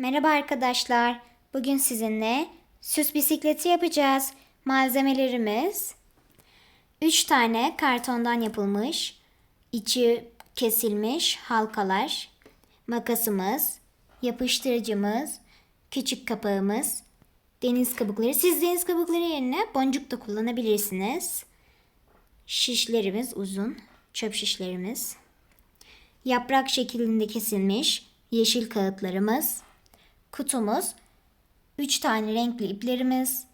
Merhaba arkadaşlar. Bugün sizinle süs bisikleti yapacağız. Malzemelerimiz 3 tane kartondan yapılmış, içi kesilmiş halkalar, makasımız, yapıştırıcımız, küçük kapağımız, deniz kabukları. Siz deniz kabukları yerine boncuk da kullanabilirsiniz. Şişlerimiz uzun, çöp şişlerimiz. Yaprak şeklinde kesilmiş yeşil kağıtlarımız, kutumuz, 3 tane renkli iplerimiz,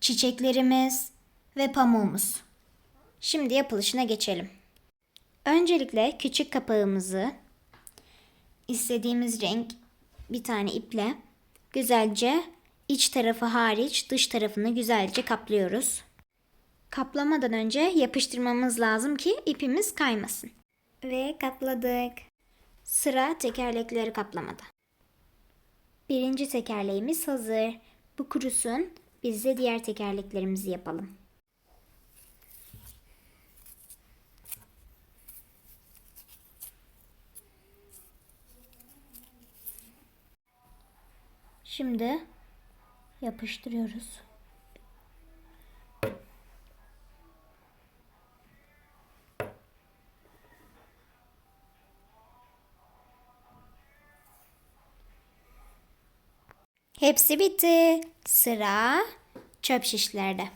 çiçeklerimiz ve pamuğumuz. Şimdi yapılışına geçelim. Öncelikle küçük kapağımızı istediğimiz renk bir tane iple güzelce iç tarafı hariç dış tarafını güzelce kaplıyoruz. Kaplamadan önce yapıştırmamız lazım ki ipimiz kaymasın. Ve kapladık. Sıra tekerlekleri kaplamada. Birinci tekerleğimiz hazır. Bu kurusun. Biz de diğer tekerleklerimizi yapalım. Şimdi yapıştırıyoruz. Hepsi bitti. Sıra çöp şişlerde.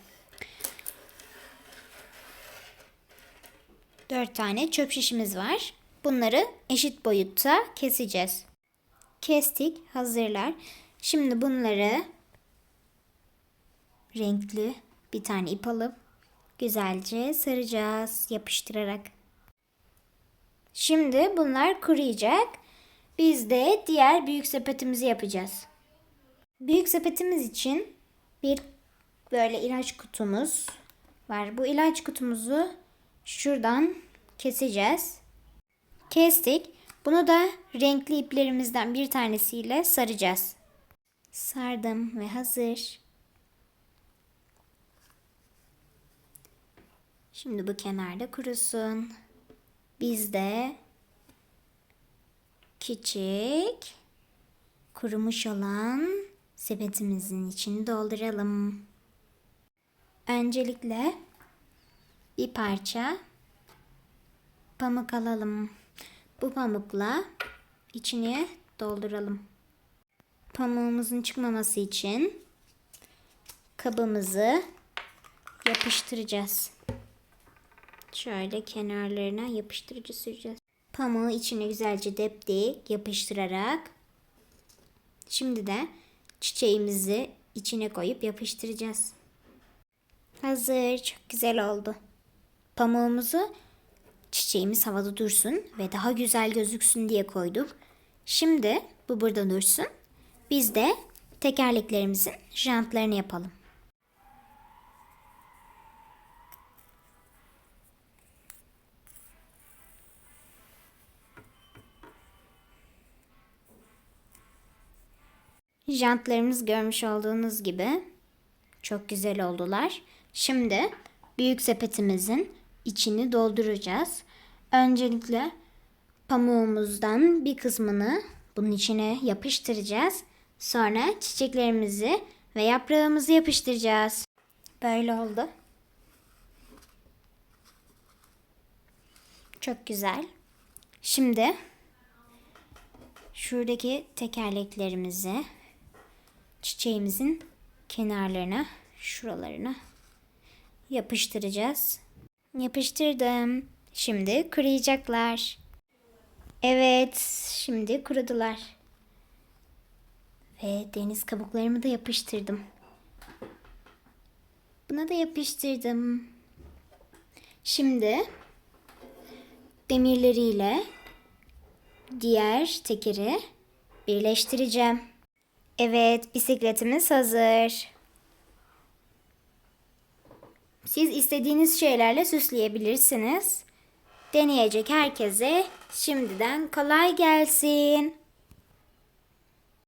Dört tane çöp şişimiz var. Bunları eşit boyutta keseceğiz. Kestik, hazırlar. Şimdi bunları renkli bir tane ip alıp güzelce saracağız yapıştırarak. Şimdi bunlar kuruyacak. Biz de diğer büyük sepetimizi yapacağız. Büyük sepetimiz için bir böyle ilaç kutumuz var. Bu ilaç kutumuzu şuradan keseceğiz. Kestik. Bunu da renkli iplerimizden bir tanesiyle saracağız. Sardım ve hazır. Şimdi bu kenarda kurusun. Biz de küçük kurumuş olan sepetimizin içini dolduralım. Öncelikle bir parça pamuk alalım. Bu pamukla içini dolduralım. Pamuğumuzun çıkmaması için kabımızı yapıştıracağız. Şöyle kenarlarına yapıştırıcı süreceğiz. Pamuğu içine güzelce deptik yapıştırarak Şimdi de çiçeğimizi içine koyup yapıştıracağız. Hazır. Çok güzel oldu. Pamuğumuzu çiçeğimiz havada dursun ve daha güzel gözüksün diye koyduk. Şimdi bu burada dursun. Biz de tekerleklerimizin jantlarını yapalım. Jantlarımız görmüş olduğunuz gibi çok güzel oldular. Şimdi büyük sepetimizin içini dolduracağız. Öncelikle pamuğumuzdan bir kısmını bunun içine yapıştıracağız. Sonra çiçeklerimizi ve yaprağımızı yapıştıracağız. Böyle oldu. Çok güzel. Şimdi şuradaki tekerleklerimizi çiçeğimizin kenarlarına, şuralarına yapıştıracağız. Yapıştırdım. Şimdi kuruyacaklar. Evet, şimdi kurudular. Ve deniz kabuklarımı da yapıştırdım. Buna da yapıştırdım. Şimdi demirleriyle diğer tekeri birleştireceğim. Evet, bisikletimiz hazır. Siz istediğiniz şeylerle süsleyebilirsiniz. Deneyecek herkese şimdiden kolay gelsin.